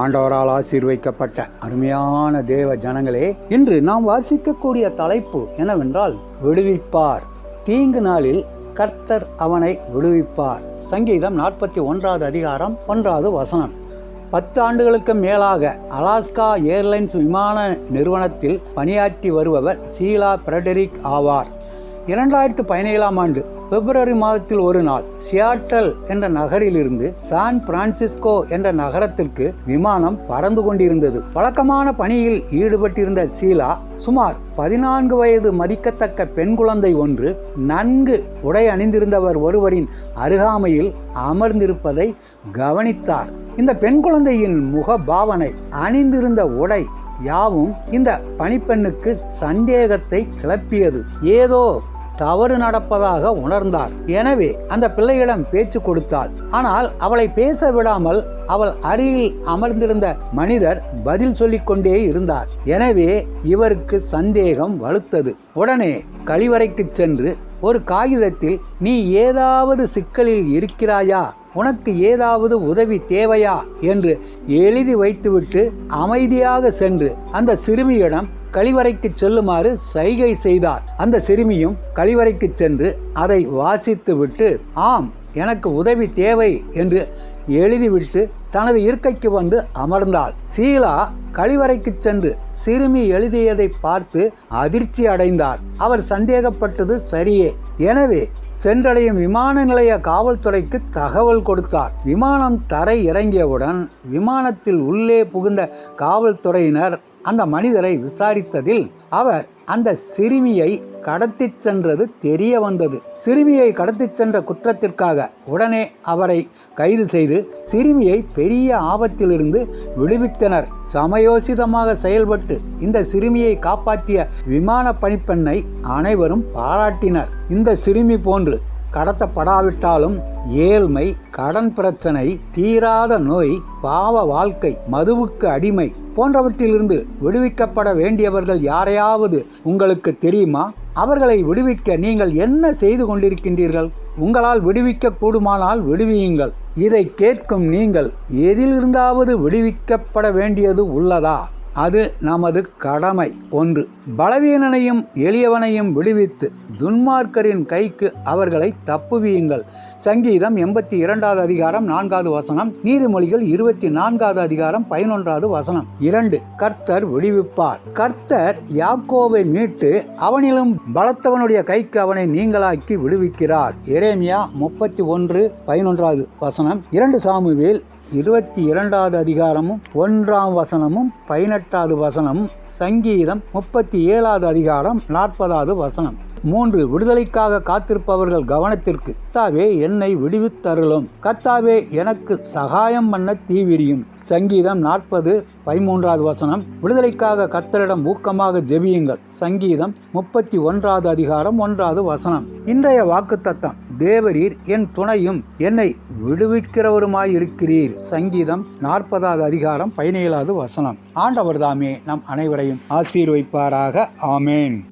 ஆண்டவரால் ஆசீர்வைக்கப்பட்ட அருமையான தேவ ஜனங்களே இன்று நாம் வாசிக்கக்கூடிய தலைப்பு என்னவென்றால் விடுவிப்பார். தீங்கு நாளில் கர்த்தர் அவனை விடுவிப்பார். சங்கீதம் நாற்பத்தி ஒன்றாவது அதிகாரம் ஒன்றாவது வசனம். பத்து ஆண்டுகளுக்கு மேலாக அலாஸ்கா ஏர்லைன்ஸ் விமான நிறுவனத்தில் பணியாற்றி வருபவர் சீலா பிரெடரிக் ஆவார். இரண்டாயிரத்து பதினேழாம் ஆண்டு பிப்ரவரி மாதத்தில் ஒரு நாள் சியாட்டல் என்ற நகரிலிருந்து சான் பிரான்சிஸ்கோ என்ற நகரத்திற்கு விமானம் பறந்து கொண்டிருந்தது. வழக்கமான பணியில் ஈடுபட்டிருந்த சீலா சுமார் பதினான்கு வயது மதிக்கத்தக்க பெண் குழந்தை ஒன்று நன்கு உடை அணிந்திருந்தவர் ஒருவரின் அருகாமையில் அமர்ந்திருப்பதை கவனித்தார். இந்த பெண் குழந்தையின் முக பாவனை அணிந்திருந்த உடை யாவும் இந்த பணிப்பெண்ணுக்கு சந்தேகத்தை கிளப்பியது. ஏதோ தவறு நடப்பதாக உணர்ந்தார். எனவே அந்த பிள்ளையிடம் பேச்சு கொடுத்தாள். ஆனால் அவளை பேச விடாமல் அவள் அருகில் அமர்ந்திருந்த மனிதர் பதில் சொல்லிக் கொண்டே இருந்தார். எனவே இவருக்கு சந்தேகம் வலுத்தது. உடனே கழிவறைக்கு சென்று ஒரு காகிதத்தில் நீ ஏதாவது சிக்கலில் இருக்கிறாயா? உனக்கு ஏதாவது உதவி தேவையா? என்று எழுதி வைத்துவிட்டு அமைதியாக சென்று அந்த சிறுமியிடம் கழிவறைக்கு செல்லுமாறு சைகை செய்தார். அந்த சிறுமியும் கழிவறைக்கு சென்று அதை வாசித்துவிட்டு ஆம் எனக்கு உதவி தேவை என்று எழுதிவிட்டு தனது இருக்கைக்கு வந்து அமர்ந்தாள். சீலா கழிவறைக்கு சென்று சிறுமி எழுதியதை பார்த்து அதிர்ச்சி அடைந்தார். அவர் சந்தேகப்பட்டது சரியே. எனவே சென்றடையும் விமான நிலைய காவல்துறைக்கு தகவல் கொடுத்தார். விமானம் தரை இறங்கியவுடன் விமானத்தில் உள்ளே புகுந்த காவல்துறையினர் அந்த மனிதரை விசாரித்ததில் அவர் அந்த சிறுமியை கடத்தி சென்றது தெரிய வந்தது. சிறுமியை கடத்திச் சென்ற குற்றத்திற்காக உடனே அவரை கைது செய்து சிறுமியை பெரிய ஆபத்திலிருந்து விடுவித்தனர். சமயோசிதமாக செயல்பட்டு இந்த சிறுமியை காப்பாற்றிய விமான பணிப்பெண்ணை அனைவரும் பாராட்டினர். இந்த சிறுமி போன்று கடத்தப்படாவிட்டாலும் ஏழ்மை கடன் பிரச்சனை தீராத நோய் பாவ வாழ்க்கை மதுவுக்கு அடிமை போன்றவற்றிலிருந்து விடுவிக்கப்பட வேண்டியவர்கள் யாரையாவது உங்களுக்கு தெரியுமா? அவர்களை விடுவிக்க நீங்கள் என்ன செய்து கொண்டிருக்கின்றீர்கள்? உங்களால் விடுவிக்க கூடுமானால் விடுவியுங்கள். இதை கேட்கும் நீங்கள் எதிலிருந்தாவது விடுவிக்கப்பட வேண்டியது உள்ளதா? அது நமது கடமை. ஒன்று பலவீனனையும் எளியவனையும் விடுவித்து துன்மார்க்கரின் கைக்கு அவர்களை தப்புவியுங்கள். சங்கீதம் எண்பத்தி இரண்டாவது அதிகாரம் நான்காவது வசனம் நீதிமொழிகள் இருபத்தி நான்காவது அதிகாரம் பதினொன்றாவது வசனம். இரண்டு கர்த்தர் விடுவிப்பார். கர்த்தர் யாக்கோவை மீட்டு அவனிலும் பலத்தவனுடைய கைக்கு அவனை நீங்களாக்கி விடுவிக்கிறார். இரேமியா முப்பத்தி ஒன்று பதினொன்றாவது வசனம். இரண்டு சாமுவேல் இருபத்தி இரண்டாவது அதிகாரமும் ஒன்றாம் வசனமும் பதினெட்டாவது வசனமும் சங்கீதம் முப்பத்தி ஏழாவது அதிகாரம் நாற்பதாவது வசனம். மூன்று விடுதலைக்காக காத்திருப்பவர்கள் கவனத்திற்கு கர்த்தாவே என்னை விடுவித்தருளும். கர்த்தாவே எனக்கு சகாயம் பண்ண தீவிரியும். சங்கீதம் நாற்பது பதிமூன்றாவது வசனம் விடுதலைக்காக கர்த்தரிடம் ஊக்கமாக ஜெபியுங்கள். சங்கீதம் முப்பத்தி ஒன்றாவது அதிகாரம் ஒன்றாவது வசனம். இன்றைய வாக்குத்தத்தம். தேவரீர் என் துணையும் என்னை விடுவிக்கிறவருமாயிருக்கிறீர். சங்கீதம் நாற்பதாவது அதிகாரம் பதினேழாவது வசனம். ஆண்டவர் தாமே நம் அனைவரையும் ஆசீர்வைப்பாராக. ஆமேன்.